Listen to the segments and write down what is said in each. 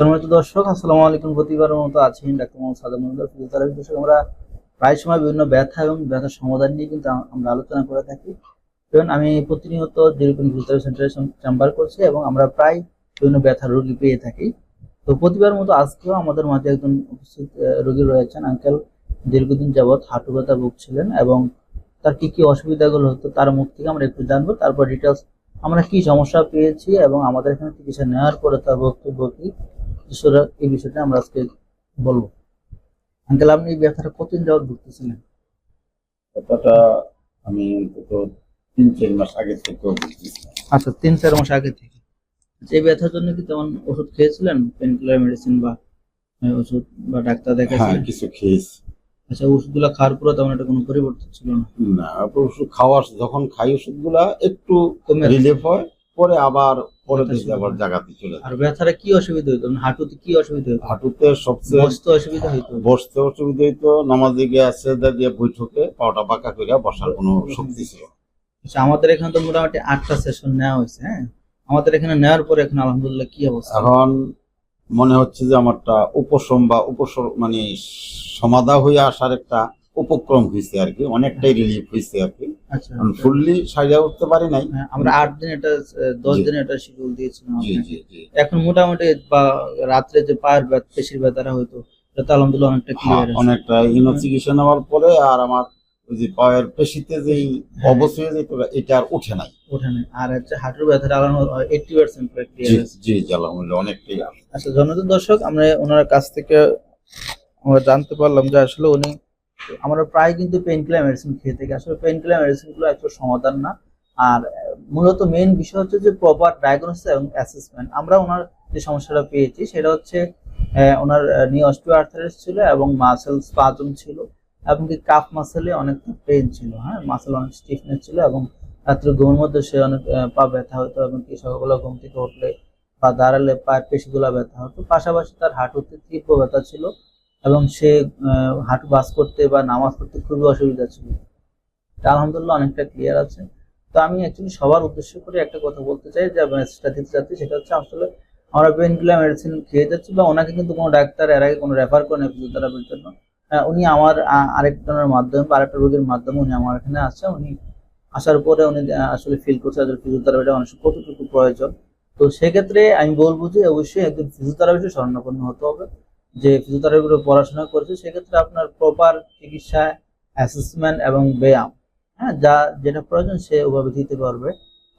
সম্মানিত দর্শক, আসসালামু আলাইকুম। প্রতিবারের মতো আছেন ডাক্তার মোহাম্মদ সাদাম ফিজিওথেরাপি দর্শক আমরা প্রায় সময় বিভিন্ন ব্যথা এবং ব্যথার সমাধান নিয়ে কিন্তু আমরা আলোচনা করে থাকি। এবং আমি প্রতিনিয়ত যেরকম ফিজিওথেরাপি সেন্টারে চেম্বার করছি এবং আমরা প্রায় বিভিন্ন ব্যথার রোগী পেয়ে থাকি। তো প্রতিবার মতো আজকেও আমাদের মাঝে একজন উপস্থিত রোগী রয়েছেন। আঙ্কেল দীর্ঘদিন যাবৎ হাঁটু ব্যথা ভুগছিলেন এবং তার কি কি অসুবিধাগুলো হতো তার মুখ থেকে আমরা একটু জানব। তারপর ডিটেলস আমরা কি সমস্যা পেয়েছি এবং আমাদের এখানে চিকিৎসা নেওয়ার পরে তার বক্তব্য কি? সেটা এই বিষয়টা আমরা আজকে বলব। আঙ্কেল আপনি এই ব্যথাটা কতদিন যাওয়ার ভুগতেছিলেন? কথাটা আমি অন্তত তিন চার মাস আগে বুঝতেছিলাম আচ্ছা তিন চার মাস আগে থেকে। আচ্ছা, এই ব্যথার জন্য কি তেমন ওষুধ খেয়েছিলেন? পেন কিলার মেডিসিন বা ওষুধ বা ডাক্তার হ্যাঁ দেখাচ্ছিলেন কিছু খেয়েছি। আচ্ছা ওষুধগুলো খাওয়ার পরে তেমন একটা কোনো পরিবর্তন ছিল না? না ওষুধ খাওয়ার যখন খাই ওষুধগুলা একটু কমে রিলিফ হয় পরে আবার পরে আবার জায়গাতে চলে আর ব্যথাটা কি অসুবিধা হইতো? মানে হাঁটুতে কি অসুবিধা হইতো? হাঁটুতে সবচেয়ে বসতে অসুবিধা হইতো? বসতে অসুবিধা হইতো নামাজে গিয়ে আছে দিয়ে বৈঠকে পাওটা বাঁকা করে বসার কোনো শক্তি ছিল আচ্ছা আমাদের এখানে তো মোটামুটি আটটা সেশন নেওয়া হয়েছে হ্যাঁ? আমাদের এখানে নেওয়ার পরে এখন আলহামদুলিল্লাহ কি অবস্থা? এখন মনে হচ্ছে যে আমারটা উপশম বা উপসর মানে সমাধা হয়ে আসার একটা উপক্রম হয়েছে আর কি অনেকটাই রিলিফ হয়েছে আর কি। আচ্ছা। ফুললি সারিয়া উঠতে পারি নাই। হ্যাঁ, আমরা আট দিন এটা দশ। দিন এটা শিডিউল দিয়েছিলাম এখন মোটামুটি বা রাত্রে যে পায়ের ব্যথা পেশির ব্যথাটা হয়তো আলহামদুলিল্লাহ অনেকটা হ্যাঁ, ক্লিয়ার অনেকটা। ইনো চিকিৎসা নেওয়ার পরে আর আমার ওই যে পায়ের পেশিতে যেই অবশ হয়ে যেত এটা আর উঠে নাই। ওঠে না আর হচ্ছে হাঁটুর ব্যথাটা আলহামদুলিল্লাহ এইটটি পার্সেন্ট জি জি আলহামদুলিল্লাহ অনেকটাই আচ্ছা জনতা দর্শক আমরা ওনার কাছ থেকে আমরা জানতে পারলাম যে আসলে উনি আমরা প্রায় কিন্তু পেন কিলার মেডিসিন খেয়ে থাকি। আসলে পেন কিলার মেডিসিনগুলো একটা সমাধান না। আর মূলত মেইন বিষয় হচ্ছে যে প্রপার ডায়াগনোসিস এবং অ্যাসেসমেন্ট আমরা ওনার যে সমস্যাটা পেয়েছি সেটা হচ্ছে ওনার নি অস্টিওআর্থারাইটিস ছিল এবং মাসেল স্পাজম ছিল। এমনকি কাফ মাসেলে অনেকটা পেন ছিল হ্যাঁ? মাসেল অনেক স্টিফনেস ছিল এবং রাত্রে ঘুমের মধ্যে সে অনেক পা ব্যথা হতো এবং কি সকালবেলা ঘুম থেকে উঠলে বা দাঁড়ালে পায়ের পেশিগুলো ব্যথা হতো। পাশাপাশি তার হাঁটুতে তীব্র ব্যথা ছিল এবং সে হাঁটু বাস করতে বা নামাজ পড়তে খুবই অসুবিধা ছিল। তা আলহামদুলিল্লাহ অনেকটা ক্লিয়ার আছে। তো আমি অ্যাকচুয়ালি সবার উদ্দেশ্য করে একটা কথা বলতে চাই, যে মেসেজটা দিতে চাচ্ছি, সেটা হচ্ছে আসলে আমরা পেন কিলার মেডিসিন খেয়ে যাচ্ছি বা ওনাকে কিন্তু কোনো ডাক্তার এর আগে কোনো রেফার করে না ফিজিওথেরাপির জন্য। উনি আমার আরেকজনের মাধ্যমে বা আরেকটা রোগীর মাধ্যমে উনি আমার এখানে আসছে উনি আসার পরে উনি আসলে ফিল করছে যে ফিজিওথেরাপিটা মানুষের কতটুকু প্রয়োজন। তো সেক্ষেত্রে আমি বলব যে অবশ্যই একজন ফিজিওথেরাপিস্টের স্বর্ণপন্ন হতে হবে। যে ফিজিওথেরাপির উপরে পড়াশোনা করেছে, সেক্ষেত্রে আপনার প্রপার চিকিৎসা অ্যাসেসমেন্ট এবং ব্যায়াম হ্যাঁ যা যেটা প্রয়োজন সে ওভাবে দিতে পারবে।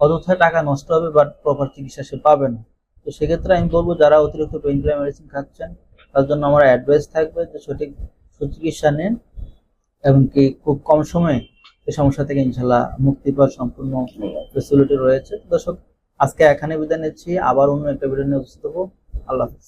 অযথা টাকা নষ্ট হবে বাট প্রপার চিকিৎসা সে পাবে না। তো সেক্ষেত্রে আমি বলব, যারা অতিরিক্ত পেইন কিলার মেডিসিন খাচ্ছেন, তার জন্য আমার অ্যাডভাইস থাকবে যে সঠিক সুচিকিৎসা নেন এবং কি খুব কম সময়ে এই সমস্যা থেকে ইনশাল্লাহ মুক্তি পাওয়ার সম্পূর্ণ ফেসিলিটি রয়েছে। দর্শক, আজকে এখানে বিদায় নিচ্ছি। আবার অন্য একটা ভিডিও নিয়ে উপস্থিত হব। আল্লাহ হাফিজ।